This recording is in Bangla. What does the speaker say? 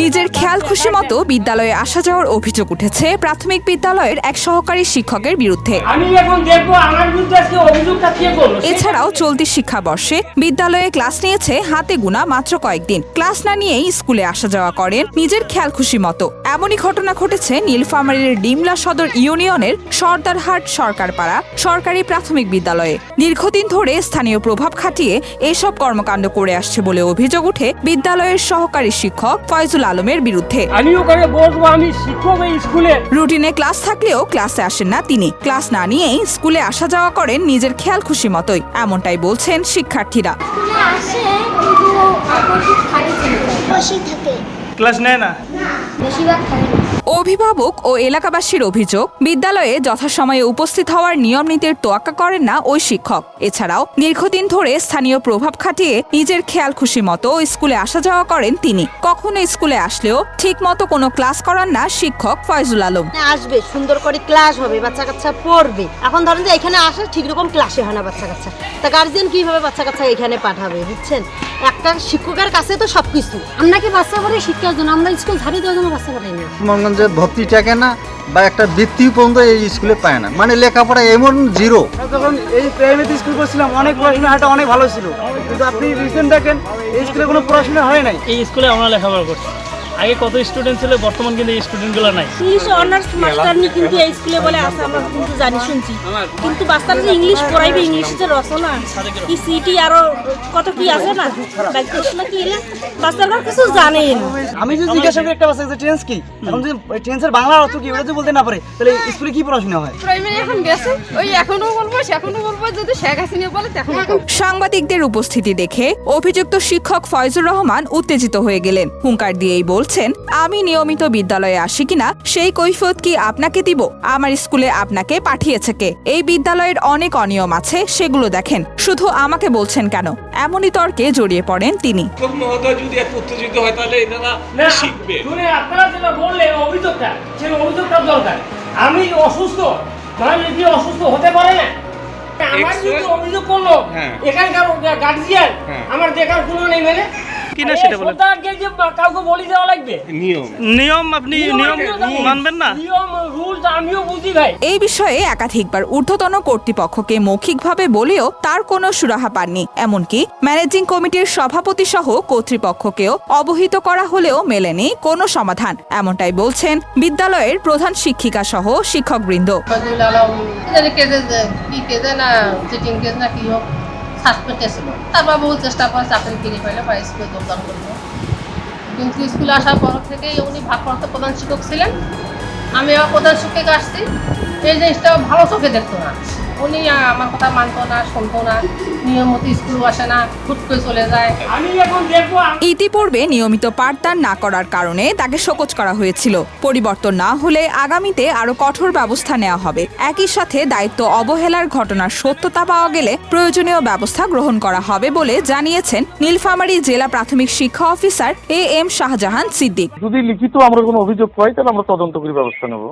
নিজের খেয়াল খুশি মতো বিদ্যালয়ে আসা যাওয়ার অভিযোগ উঠেছে প্রাথমিক বিদ্যালয়ের এক সহকারী শিক্ষকের বিরুদ্ধে। এছাড়াও চলতি শিক্ষাবর্ষে বিদ্যালয়ে ক্লাস নিয়েছে হাতে গুনা মাত্র কয়েকদিন। ক্লাস না নিয়েই স্কুলে আসা যাওয়া করেন নিজের খেয়াল খুশি মতো। এমনই ঘটনা ঘটেছে নীলফামারীর ডিমলা সদর ইউনিয়নের সর্দারহাট সরকারপাড়া সরকারি প্রাথমিক বিদ্যালয়ে। দীর্ঘদিন ধরে স্থানীয় প্রভাব খাটিয়ে এসব কর্মকাণ্ড করে আসছে বলে অভিযোগ উঠে বিদ্যালয়ের সহকারী শিক্ষক ফয়জুল আলমের বিরুদ্ধে। আমি ওখানে বসবো আমি শিক্ষক এই স্কুলে। রুটিনে ক্লাস থাকলেও ক্লাসে আসেন না তিনি। ক্লাস না নিয়েই স্কুলে আসা যাওয়া করেন নিজের খেয়াল খুশি মতোই। এমনটাই বলছেন শিক্ষার্থীরা। থাকে। ক্লাস নেয় না? বেশিরভাগ থাকে। অভিভাবক ও এলাকাবাসীর অভিযোগ বিদ্যালয়ে যথাসময়ে উপস্থিত হওয়ার নিয়ম নীতির তোয়াক্কা করেন না ওই শিক্ষক। এছাড়াও দীর্ঘদিন ধরে স্থানীয় প্রভাব খাটিয়ে নিজের খেয়াল খুশি মতো স্কুলে আসা যাওয়া করেন তিনি। কখনো স্কুলে আসলেও ঠিক মতো কোনো ক্লাস করান না শিক্ষক ফয়জুল আলম। আসবে সুন্দর করে ক্লাস হবে বাচ্চা কাচ্চা পড়বে। এখন ধরেন যে এখানে আসে ঠিক রকম ক্লাসে হয় না বাচ্চা কাচ্চা তা গার্জিয়ান কীভাবে বাচ্চা কাচ্চা এখানে পাঠাবে বুঝছেন? একটা শিক্ষকের কাছে তো সবকিছু। আপনাকে বাচ্চা পড়ে শিক্ষার জন্য আমরা স্কুল ছাড়িয়ে দেওয়ার জন্য বাচ্চা পড়াই না? ভর্তি থাকে না বা একটা বৃত্তি পর্যন্ত এই স্কুলে পায় না। মানে লেখাপড়া এমন জিরো। যখন এই প্রাইভেট স্কুল করছিলাম অনেক পড়াশোনা হাটা অনেক ভালো ছিল। কিন্তু আপনি রিসেন্ট দেখেন এই স্কুলে কোনো পড়াশোনা হয় নাই। এই স্কুলে আমরা লেখাপড়া করছি। আগে কত স্টুডেন্ট ছিল বর্তমান কিন্তু এই স্টুডেন্টগুলো নাই। ইংলিশ অনার্স মাস্টার নি কিন্তু এই স্কুলে বলে আছে আমরা কিন্তু জানি শুনছি। কিন্তু বাচ্চারা যে ইংলিশ পড়াইবে ইংলিশ যে রচনা কি সিটি আরও কত কি আছে না? বাক্যরচনা কি এলে? বাচ্চারা কিছু জানেই না। আমি যদি জিজ্ঞাসা করি একটা বাচ্চা যে টেন্স কি? এখন যদি টেন্সের বাংলা অর্থ কি ওটা যদি বলতে না পারে তাহলে স্কুলে কি পড়াশোনা হয়? প্রাইমারি এখন গেছে ওই এখনও বলব সেখনো বলব যদি শেখ হাসিনা বলে তখন সাংবাদিকদের উপস্থিতি দেখে অভিযুক্ত শিক্ষক ফয়জুর রহমান উত্তেজিত হয়ে গেলেন। হুঙ্কার দিয়েই বলছেন আমি নিয়মিত বিদ্যালয়ে আসি কিনা সেই কৈফত কি আপনাকে দিব? আমার স্কুলে আপনাকে পাঠিয়েছে কে? এই বিদ্যালয়ের অনেক অনিয়ম আছে সেগুলো দেখেন। শুধু আমাকে বলছেন কেন? এমনই তর্কে জড়িয়ে পড়েন তিনি। মহোদয় যদি এত উত্তেজিত হয় তাহলে এনারা শিখবে। আপনারা যেটা বললেন অভিযোগটা সেই অভিযোগটা দরকার। আমি অসুস্থ কি অসুস্থ হতে পারে না। আমার যদি অভিযোগ করল হ্যাঁ। এখানকার গার্জিয়ান হ্যাঁ। আমার দেখার কোনো নেই মানে কিনা সেটা বলেন। কাউকে বলি দেওয়া লাগবে? নিয়ম। নিয়ম আপনি নিয়ম মানবেন না? নিয়ম রুলস আমিও বুঝি ভাই। এই বিষয়ে একাধিকবার ঊর্ধ্বতন কর্তৃপক্ষকে মৌখিকভাবে বলেও তার কোনো সুরাহা পাননি। এমনকি ম্যানেজিং কমিটির সভাপতি সহ কর্তৃপক্ষকেও অবহিত করা হলেও মেলেনি কোনো সমাধান। এমনটাই বলছেন বিদ্যালয়ের প্রধান শিক্ষিকা সহ শিক্ষকবৃন্দ কি চিটিং না কি হোক সাসপেন্ড ছিল? তারপর বহু চেষ্টা করে চাকরি কিনে পাইলে বা স্কুলে যোগদান করল। কিন্তু স্কুলে আসার পর থেকেই উনি ভারপ্রাপ্ত প্রধান শিক্ষক ছিলেন। আমি আবার প্রধান শিক্ষক আসছি। এই জিনিসটা ভালো চোখে দেখতো না। উনি আমার কথা মানতো না শুনতো না নিয়ম মতো স্কুল আসে না হুট করে চলে যায়। আমি এখন দেখব ইতিপূর্বে নিয়মিত পাঠদান না করার কারণে তাকে শোকজ করা হয়েছিল পরিবর্তন না হলে আগামীতে আরও কঠোর ব্যবস্থা নেওয়া হবে। একই সাথে দায়িত্ব অবহেলার ঘটনার সত্যতা পাওয়া গেলে প্রয়োজনীয় ব্যবস্থা গ্রহণ করা হবে বলে জানিয়েছেন নীলফামারী জেলা প্রাথমিক শিক্ষা officer A M Shahjahan Siddique. যদি লিখিত আমরা কোনো অভিযোগ পাই তাহলে আমরা তদন্ত করে ব্যবস্থা নেব।